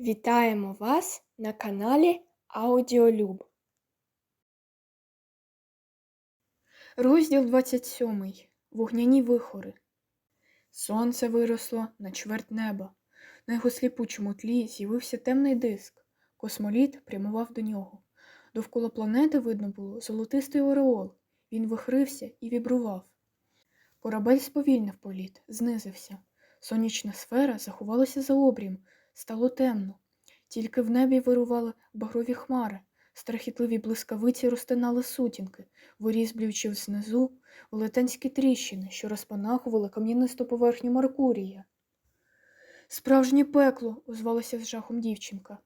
Вітаємо вас на каналі Аудіолюб. Розділ 27. Вогняні вихори. Сонце виросло на чверть неба. На його сліпучому тлі з'явився темний диск. Космоліт прямував до нього. Довкола планети видно було золотистий ореол. Він вихрився і вібрував. Корабель сповільнив політ, знизився. Сонячна сфера заховалася за обрієм, стало темно. Тільки в небі вирували багрові хмари, страхітливі блискавиці розтинали сутінки, вирізблюючи знизу велетенські тріщини, що розпанахували кам'янисту поверхню Меркурія. Справжнє пекло, озвалася з жахом дівчинка.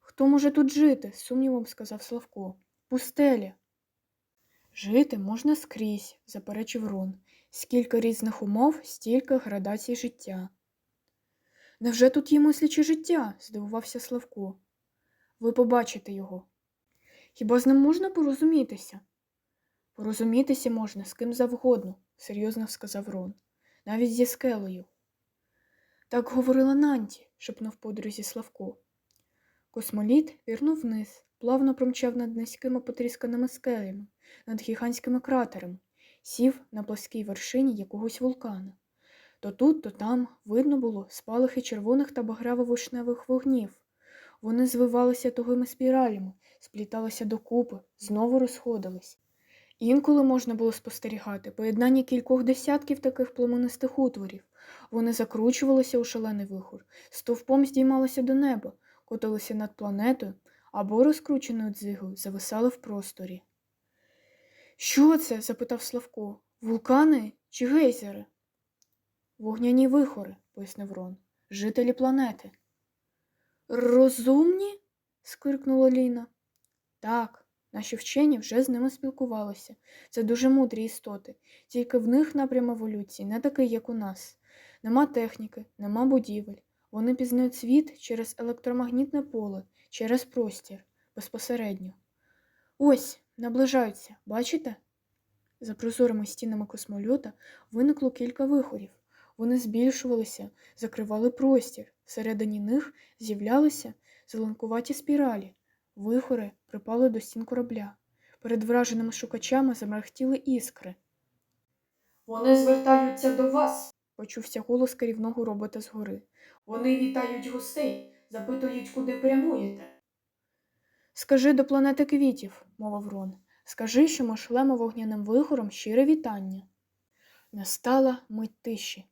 Хто може тут жити? сумнівом сказав Славко. Пустеля. Жити можна скрізь, заперечив Рон. Скільки різних умов, стільки градацій життя. Невже тут є мисляче життя? здивувався Славко. Ви побачите його. Хіба з ним можна порозумітися? Порозумітися можна з ким завгодно, серйозно сказав Рон, навіть зі скелею. Так говорила Нанті, шепнув подрузі Славко. Космоліт вірнув вниз, плавно промчав над низькими потрісканими скелями, над гігантськими кратерами, сів на пласкій вершині якогось вулкана. То тут, то там видно було спалахи червоних та баграво-вишневих вогнів. Вони звивалися тугими спіралями, спліталися докупи, знову розходились. Інколи можна було спостерігати поєднання кількох десятків таких племенистих утворів. Вони закручувалися у шалений вихор, стовпом здіймалися до неба, котилися над планетою або розкрученою дзигою зависали в просторі. Що це? запитав Славко. Вулкани чи гейзери? Вогняні вихори, пояснив Рон, жителі планети. Розумні? скрикнула Ліна. Так, наші вчені вже з ними спілкувалися. Це дуже мудрі істоти, тільки в них напрям еволюції не такий, як у нас. Нема техніки, нема будівель. Вони пізнають світ через електромагнітне поле, через простір, безпосередньо. Ось, наближаються, бачите? За прозорими стінами космольота виникло кілька вихорів. Вони збільшувалися, закривали простір, всередині них з'являлися зеленкуваті спіралі, вихори припали до стін корабля. Перед враженими шукачами замерехтіли іскри. Вони звертаються до вас. Почувся голос керівного робота згори. Вони вітають гостей, запитують, куди прямуєте. Скажи до планети квітів, мовив Рон. Скажи, що ми шлемо вогняним вихором щире вітання. Настала мить тиші.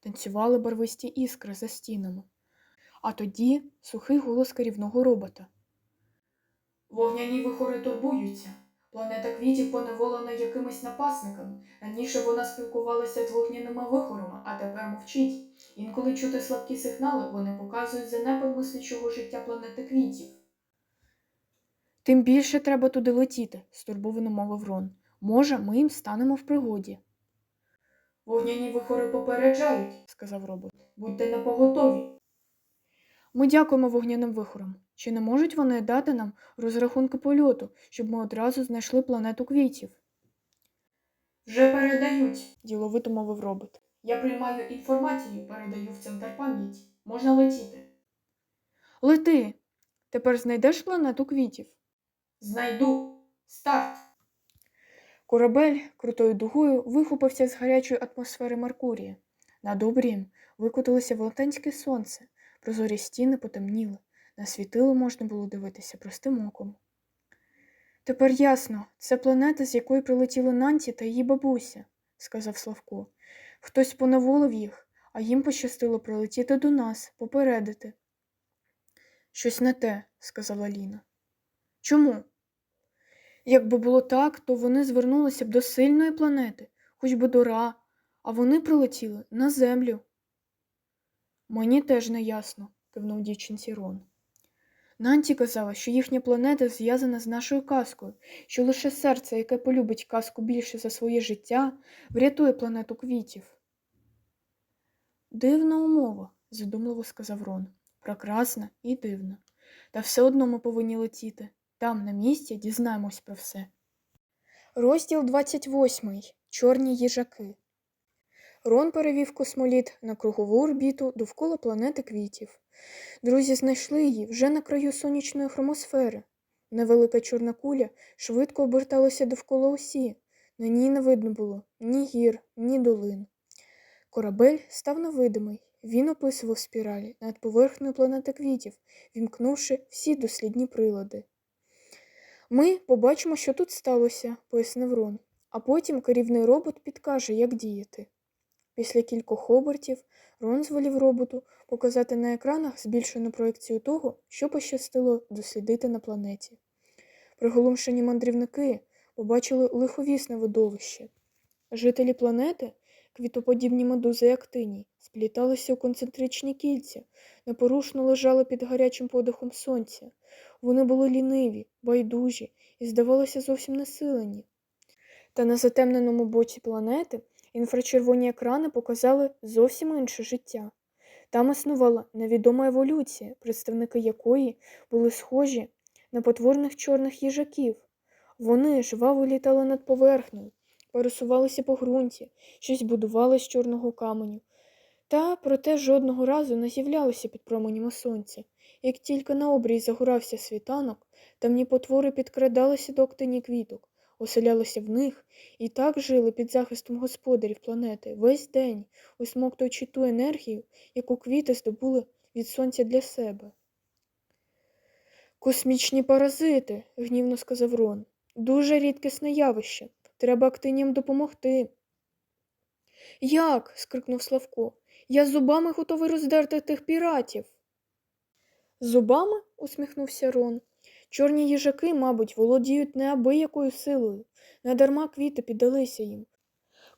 Танцювали барвисті іскри за стінами. А тоді сухий голос керівного робота. Вогняні вихори турбуються. Планета квітів поневолена якимись напасниками. Раніше вона спілкувалася з вогняними вихорами, а тепер мовчить. Інколи чути слабкі сигнали, вони показують занепад мислячого життя планети квітів. Тим більше треба туди летіти, стурбовано мовив Рон. Може, ми їм станемо в пригоді, Вогняні вихори попереджають, сказав робот. будьте напоготові. Ми дякуємо вогняним вихорам. Чи не можуть вони дати нам розрахунки польоту, щоб ми одразу знайшли планету квітів? Вже передають. діловито мовив робот. Я приймаю інформацію, передаю в центр пам'яті. Можна летіти. Лети. Тепер знайдеш планету квітів. Знайду. Старт. Корабель крутою дугою вихопився з гарячої атмосфери Меркурія. Над обрієм викотилося велетенське сонце, прозорі стіни потемніли, на світило можна було дивитися простим оком. Тепер ясно, це планета, з якої прилетіли Нанті та її бабуся, сказав Славко. Хтось поневолив їх, а їм пощастило прилетіти до нас, попередити. Щось не те, сказала Ліна. Чому? Якби було так, то вони звернулися б до сильної планети, хоч би до Ра, а вони прилетіли на землю. Мені теж не ясно, кивнув дівчинці Рон. Нанті казала, що їхня планета зв'язана з нашою казкою, що лише серце, яке полюбить казку більше за своє життя, врятує планету квітів. Дивна умова, задумливо сказав Рон. Прекрасна і дивна. Та все одно ми повинні летіти. Там, на місці, дізнаємось про все. Розділ 28. Чорні їжаки. Рон перевів космоліт на кругову орбіту довкола планети квітів. Друзі знайшли її вже на краю сонячної хромосфери. Невелика чорна куля швидко оберталася довкола осі. На ній не видно було ні гір, ні долин. Корабель став невидимий. Він описував спіралі над поверхнею планети квітів, вімкнувши всі дослідні прилади. Ми побачимо, що тут сталося, пояснив Рон, а потім керівний робот підкаже, як діяти. Після кількох обертів Рон звелів роботу показати на екранах збільшену проекцію того, що пощастило дослідити на планеті. Приголомшені мандрівники побачили лиховісне видовище. Жителі планети, квітоподібні медузи і актині, спліталися у концентричні кільця, непорушно лежали під гарячим подихом сонця. Вони були ліниві, байдужі і, здавалося, зовсім несилені. Та на затемненому боці планети інфрачервоні екрани показали зовсім інше життя. Там існувала невідома еволюція, представники якої були схожі на потворних чорних їжаків. Вони жваво літали над поверхнею, пересувалися по ґрунті, щось будували з чорного каменю. Та, проте, жодного разу не з'являлися під променями сонця. Як тільки на обрій загорався світанок, темні потвори підкрадалися до октині квіток, оселялися в них і так жили під захистом господарів планети весь день, усмоктуючи ту енергію, яку квіти здобули від сонця для себе. Космічні паразити, гнівно сказав Рон. Дуже рідкісне явище. Треба актиніям допомогти. Як? скрикнув Славко. Я зубами готовий роздерти тих піратів. Зубами? усміхнувся Рон. Чорні їжаки, мабуть, володіють неабиякою силою. Недарма квіти піддалися їм.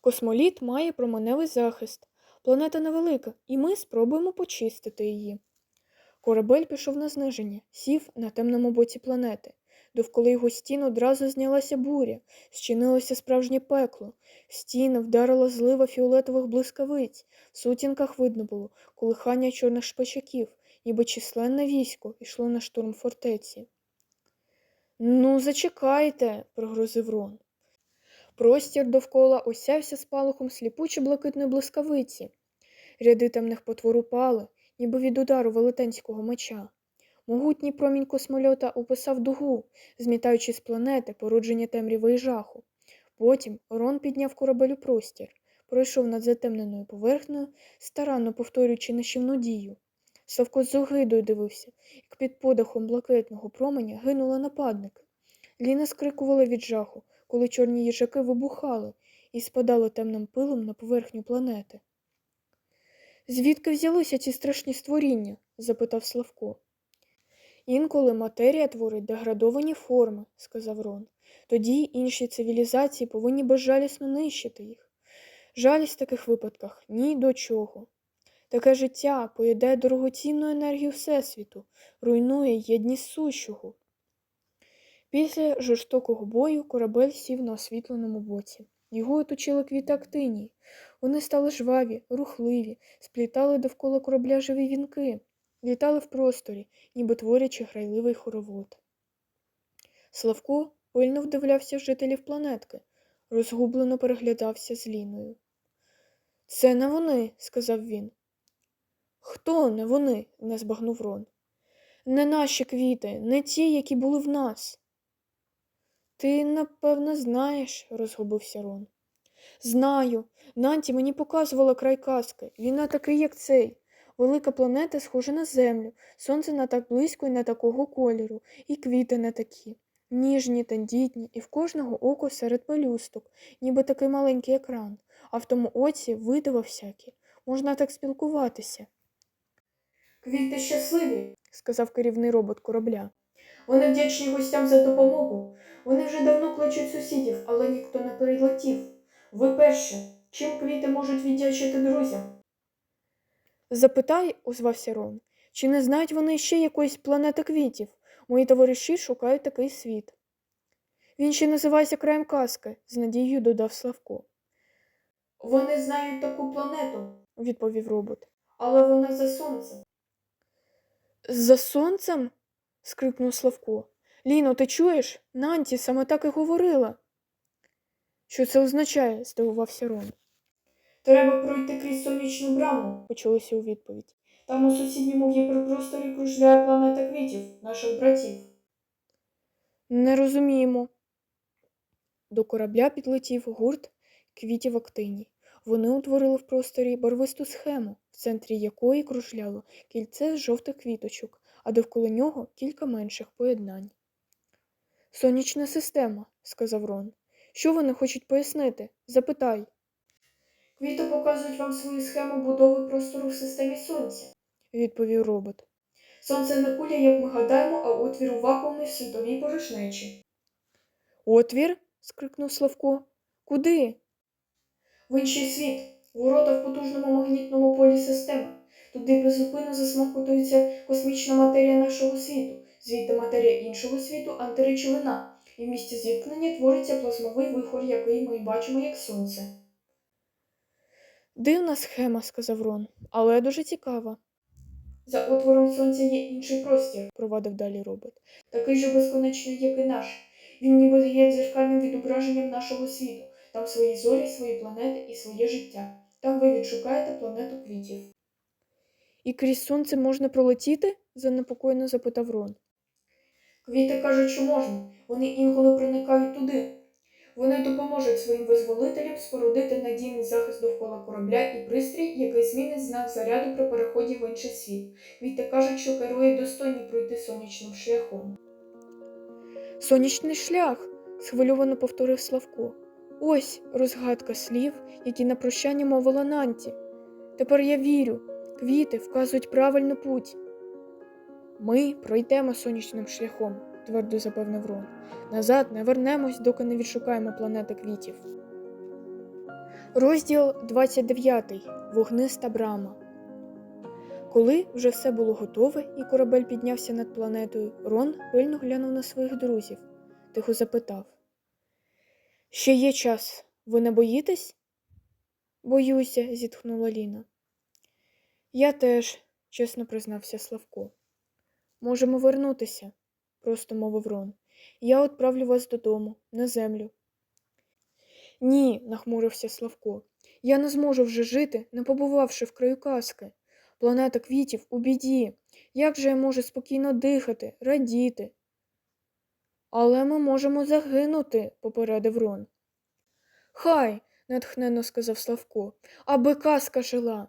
Космоліт має променевий захист. Планета невелика, і ми спробуємо почистити її. Корабель пішов на зниження, сів на темному боці планети. Довкола його стін одразу знялася буря, зчинилося справжнє пекло. Стіни вдарила злива фіолетових блискавиць. В сутінках видно було колихання чорних шпачаків, ніби численне військо йшло на штурм фортеці. Ну, зачекайте, прогрозив Рон. Простір довкола осявся спалахом сліпучо блакитної блискавиці. Ряди темних потвор упали, ніби від удару велетенського меча. Могутній промінь космольота описав дугу, змітаючи з планети породження темряви і жаху. Потім Рон підняв корабель у простір, пройшов над затемненою поверхнею, старанно повторюючи нищівну дію. Славко з огидою дивився, як під подихом блакитного променя гинули нападники. Ліна скрикувала від жаху, коли чорні їжаки вибухали і спадали темним пилом на поверхню планети. Звідки взялися ці страшні створіння? запитав Славко. Інколи матерія творить деградовані форми, сказав Рон. Тоді інші цивілізації повинні безжалісно нищити їх. Жалість в таких випадках ні до чого. Таке життя поїдає дорогоцінну енергію Всесвіту, руйнує єдність сущого. Після жорстокого бою корабель сів на освітленому боці. Його оточили квіти актинії. Вони стали жваві, рухливі, сплітали довкола корабля живі вінки, літали в просторі, ніби творячи грайливий хоровод. Славко пильно вдивлявся в жителів планетки, розгублено переглядався з Ліною. Це не вони, сказав він. Хто не вони? не збагнув Рон. Не наші квіти, не ті, які були в нас. Ти, напевно, знаєш, розгубився Рон. Знаю. Нанті мені показувала край казки. Він не такий, як цей. Велика планета схожа на землю, сонце не так близько і не такого кольору, і квіти не такі. Ніжні, тендітні, і в кожного око серед пелюсток, ніби такий маленький екран, а в тому оці видива всякі. Можна так спілкуватися, Квіти щасливі. сказав керівний робот корабля. Вони вдячні гостям за допомогу. Вони вже давно кличуть сусідів, але ніхто не прилетів. Ви перші. Чим квіти можуть віддячити друзям? Запитай, озвався Рон, чи не знають вони ще якоїсь планети квітів? Мої товариші шукають такий світ. Він ще називається краєм казки, з надією додав Славко, Вони знають таку планету, відповів робот. але вона за сонцем. За сонцем? скрикнув Славко. Ліно, ти чуєш? Нанті саме так і говорила. Що це означає? здивувався Рон. Треба пройти крізь сонячну браму. почулося у відповідь. Там у сусідньому гіперпросторі кружляє планета квітів, наших братів. Не розуміємо. До корабля підлетів гурт квітів актиній. Вони утворили в просторі барвисту схему, в центрі якої кружляло кільце з жовтих квіточок, а довкола нього кілька менших поєднань. Сонячна система, сказав Рон. Що вони хочуть пояснити? Запитай. Квіти показують вам свою схему будови простору в системі Сонця. відповів робот. Сонце не куля, як ми гадаємо, а отвір у вакуумі в світовій порожнечі. Отвір? скрикнув Славко. Куди? В інший світ, ворота в потужному магнітному полі системи. Туди безупинно засмокотується космічна матерія нашого світу, звідти матерія іншого світу антиречовина, і в місці зіткнення твориться плазмовий вихор, який ми бачимо як сонце. Дивна схема, сказав Рон, але дуже цікава, За отвором сонця є інший простір, провадив далі робот. такий же безконечний, як і наш. Він ніби є дзеркальним відображенням нашого світу. Там свої зорі, свої планети і своє життя. Там ви відшукаєте планету квітів. І крізь сонце можна пролетіти? занепокоєно запитав Рон. Квіти кажуть, що можна. Вони інколи проникають туди. Вони допоможуть своїм визволителям спорудити надійний захист довкола корабля і пристрій, який змінить знак заряду при переході в інший світ. Квіти кажуть, що керує достойні пройти сонячним шляхом. Сонячний шлях. схвильовано повторив Славко. Ось розгадка слів, які на прощання мовила Нанті. Тепер я вірю, квіти вказують правильну путь. Ми пройдемо сонячним шляхом, твердо запевнив Рон. Назад не вернемось, доки не відшукаємо планети квітів. Розділ 29. Вогниста брама. Коли вже все було готове і корабель піднявся над планетою, Рон пильно глянув на своїх друзів, тихо запитав: Ще є час, ви не боїтесь? Боюся, зітхнула Ліна. Я теж, чесно признався Славко. Можемо вернутися, просто мовив Рон. Я відправлю вас додому, на землю. Ні, нахмурився Славко. Я не зможу вже жити, не побувавши в краю казки. Планета квітів у біді. Як же я можу спокійно дихати, радіти? Але ми можемо загинути, попередив Рон. Хай, натхненно сказав Славко, аби казка жила.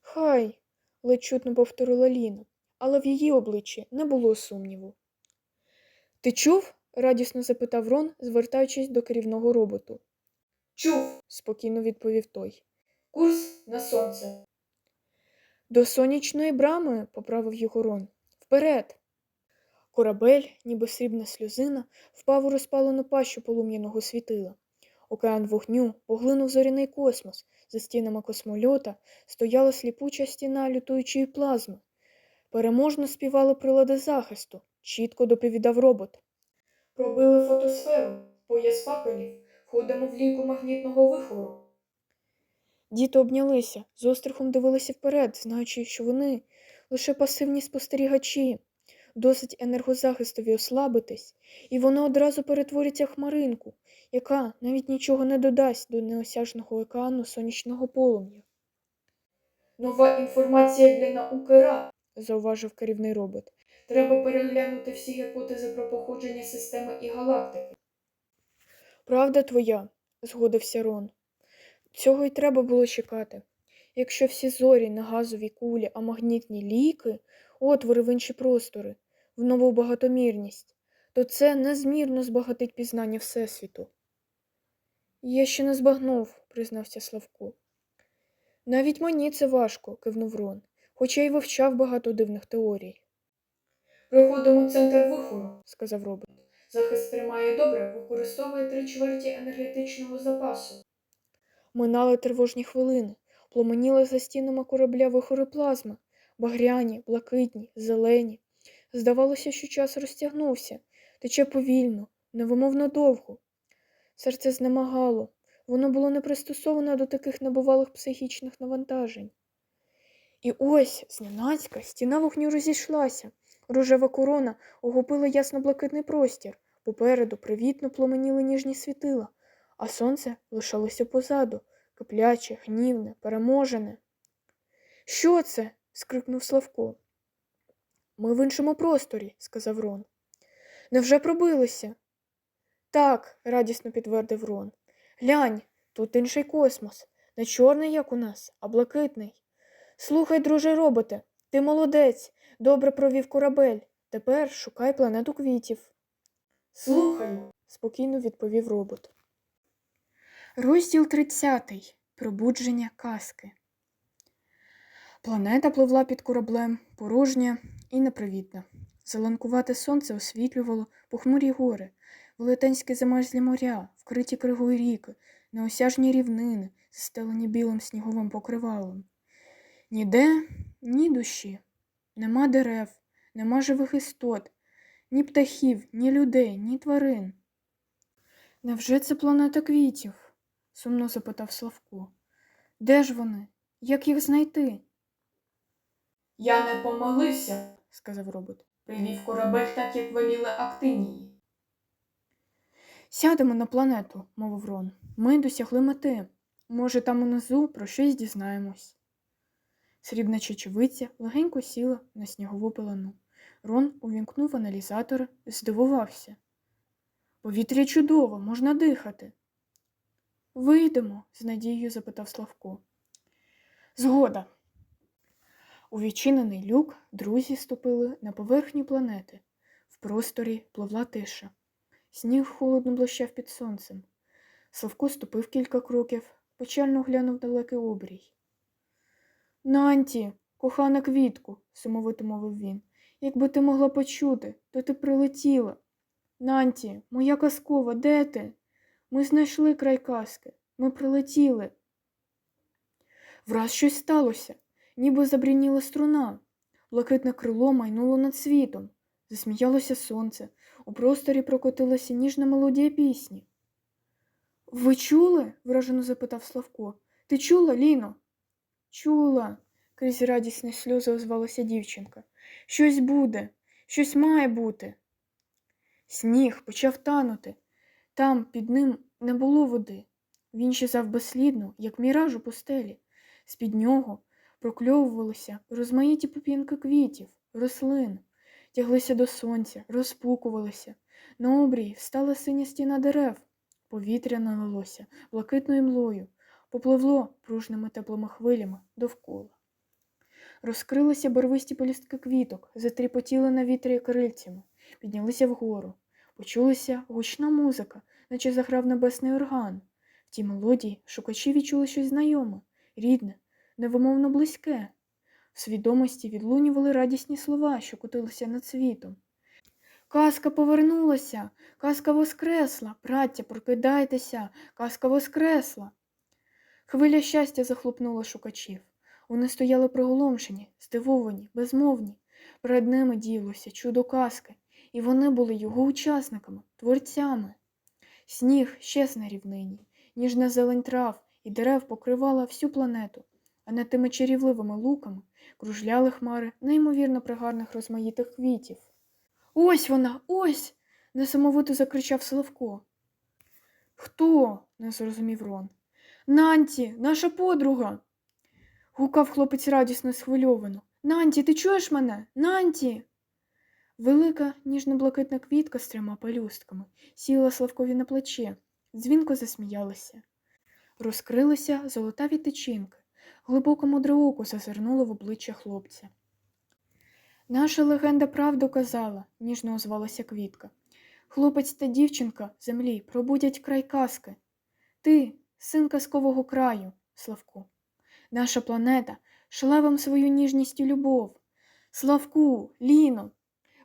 Хай, ледь чутно повторила Ліна, але в її обличчі не було сумніву. Ти чув? радісно запитав Рон, звертаючись до керівного роботу. Чув, спокійно відповів той. курс на сонце. До сонячної брами, поправив його Рон. Вперед. Корабель, ніби срібна сльозина, впав у розпалену пащу полум'яного світила. Океан вогню поглинув зоряний космос. За стінами космольота стояла сліпуча стіна лютуючої плазми. Переможно співали прилади захисту, чітко доповідав робот. Пробили фотосферу, пояс факелів, входимо в ліку магнітного вихору. Діти обнялися, з острахом дивилися вперед, знаючи, що вони лише пасивні спостерігачі. Досить енергозахистові ослабитись, і воно одразу перетвориться хмаринку, яка навіть нічого не додасть до неосяжного океану сонячного полум'я, Нова інформація для науки РА. Зауважив керівний робот. Треба переглянути всі гіпотези про походження системи і галактики. Правда твоя, згодився Рон. Цього й треба було чекати. Якщо всі зорі не газові кулі, а магнітні ліки, отвори в інші простори, в нову багатомірність, то це незмірно збагатить пізнання Всесвіту. Я ще не збагнув, признався Славко. Навіть мені це важко, кивнув Рон, хоча й вивчав багато дивних теорій, Проходимо в центр вихору. сказав робот. Захист тримає добре, використовує три чверті енергетичного запасу. Минали тривожні хвилини, пломеніли за стінами корабля вихори плазми, багряні, блакитні, зелені. Здавалося, що час розтягнувся, тече повільно, невимовно довго. Серце знемагало, воно було не пристосоване до таких небувалих психічних навантажень. І ось, зненацька, стіна вогню розійшлася, рожева корона охопила ясно-блакитний простір, попереду привітно пломеніли ніжні світила, а сонце лишалося позаду, кипляче, гнівне, переможене. Що це? скрикнув Славко. Ми в іншому просторі, сказав Рон. Невже пробилися? Так, радісно підтвердив Рон. Глянь, тут інший космос, не чорний, як у нас, а блакитний. Слухай, друже роботе, ти молодець, добре провів корабель. Тепер шукай планету квітів, Слухаю. спокійно відповів робот. Розділ 30. Пробудження казки. Планета пливла під кораблем, порожня і непривітна. Зеленкувате сонце освітлювало похмурі гори, велетенські замерзлі моря, вкриті кригою ріки, неосяжні рівнини, застелені білим сніговим покривалом. Ніде ні душі, нема дерев, нема живих істот, ні птахів, ні людей, ні тварин. Невже це планета квітів? сумно запитав Славко. Де ж вони? Як їх знайти? Я не помилився. сказав робот. Привів корабель так, як веліли Актинії. Сядемо на планету, мовив Рон. Ми досягли мети. Може, там унизу про щось дізнаємось. Срібна чечевиця легенько сіла на снігову пелену. Рон увімкнув аналізатор, здивувався. Повітря чудово, можна дихати. Вийдемо? з надією запитав Славко. Згода. У відчинений люк друзі ступили на поверхню планети. В просторі пливла тиша. Сніг холодно блищав під сонцем. Славко ступив кілька кроків, печально глянув далекий обрій. Нанті, кохана квітку, сумовито мовив він, якби ти могла почути, то ти прилетіла. Нанті, моя казкова, де ти? Ми знайшли край казки, ми прилетіли. Враз щось сталося, ніби забрініла струна. Блакитне крило майнуло над світом. Засміялося сонце, у просторі прокотилася ніжна мелодія пісні. Ви чули? вражено запитав Славко. Ти чула, Ліно? Чула, крізь радісні сльози озвалася дівчинка. Щось буде, щось має бути. Сніг почав танути. Там під ним не було води. Він щезав безслідно, як міраж у пустелі. З-під нього прокльовувалися розмаїті пупінки квітів, рослин, тяглися до сонця, розпукувалися. На обрії встала синя стіна дерев, повітря налилося блакитною млою, попливло пружними теплими хвилями довкола. Розкрилися барвисті полістки квіток, затріпотіли на вітрі крильцями, піднялися вгору. Почулася гучна музика, наче заграв небесний орган. В тій мелодії шукачі відчули щось знайоме, рідне, невимовно близьке. В свідомості відлунювали радісні слова, що котилися над світом. Казка повернулася, казка воскресла, браття, прокидайтеся, казка воскресла. Хвиля щастя захлопнула шукачів. Вони стояли приголомшені, здивовані, безмовні. Перед ними діялося чудо казки, і вони були його учасниками, творцями. Сніг щез на рівнині, ніжна зелень трав і дерев покривала всю планету, а над тими чарівливими луками кружляли хмари неймовірно пригарних розмаїтих квітів. Ось вона, ось. несамовито закричав Славко. Хто? не зрозумів Рон. Нанті, наша подруга. гукав хлопець радісно схвильовано. Нанті, ти чуєш мене? Нанті. Велика ніжно-блакитна квітка з трьома пелюстками сіла Славкові на плече, дзвінко засміялася. Розкрилися золотаві тичинки, глибоко мудре око зазирнуло в обличчя хлопця. Наша легенда правду казала, ніжно озвалася квітка. Хлопець та дівчинка землі пробудять край казки. Ти, син казкового краю, Славку. Наша планета шла вам свою ніжність і любов. Славку, Ліно,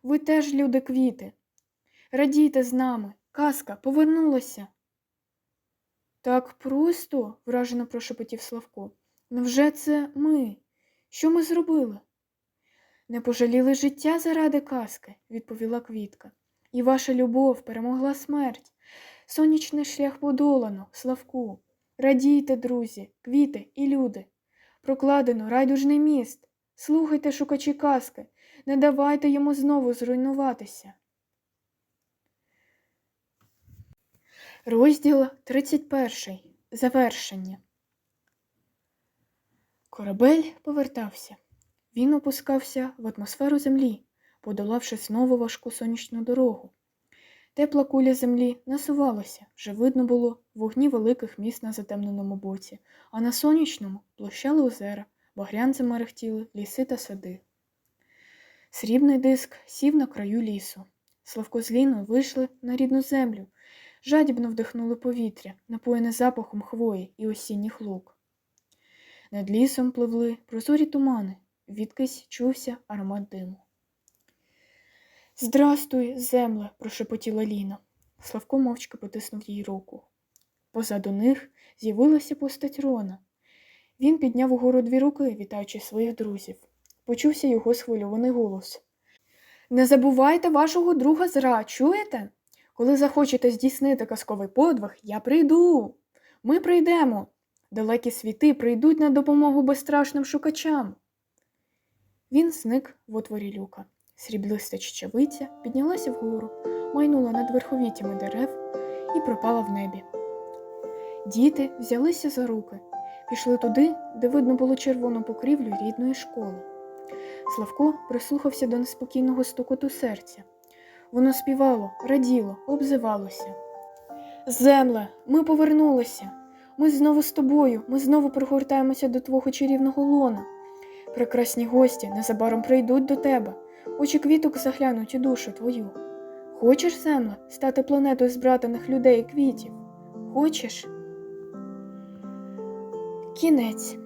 ви теж люди квіти. Радійте з нами, казка повернулася. Так просто, вражено прошепотів Славко. Невже це ми? Що ми зробили? Не пожаліли життя заради казки, відповіла Квітка. І ваша любов перемогла смерть. Сонячний шлях подолано, Славку. Радійте, друзі, квіти і люди. Прокладено райдужний міст. Слухайте, шукачі казки, не давайте йому знову зруйнуватися. Розділ 31. Завершення. Корабель повертався. Він опускався в атмосферу землі, подолавши знову важку сонячну дорогу. Тепла куля землі насувалася, вже видно було вогні великих міст на затемненому боці, а на сонячному блищали озера, багрянцем мерехтіли ліси та сади. Срібний диск сів на краю лісу. Славко з Ліною вийшли на рідну землю, жадібно вдихнули повітря, напоєне запахом хвої і осінніх лук. Над лісом пливли прозорі тумани, відкись чувся аромат диму. Здрастуй, земле, прошепотіла Ліна. Славко мовчки потиснув їй руку. Позаду них з'явилася постать Рона. Він підняв угору дві руки, вітаючи своїх друзів. Почувся його схвильований голос. Не забувайте вашого друга зра, чуєте? Коли захочете здійснити казковий подвиг, я прийду. Ми прийдемо. Далекі світи прийдуть на допомогу безстрашним шукачам. Він зник в отворі люка. Сріблиста чечевиця піднялася вгору, майнула над верховітями дерев і пропала в небі. Діти взялися за руки, пішли туди, де видно було червону покрівлю рідної школи. Славко прислухався до неспокійного стукоту серця. Воно співало, раділо, обзивалося. Земле, ми повернулися. Ми знову з тобою, ми знову пригортаємося до твого чарівного лона. Прекрасні гості незабаром прийдуть до тебе, очі квіток заглянуть у душу твою. Хочеш, земле, стати планетою збратаних людей і квітів? Хочеш? Кінець.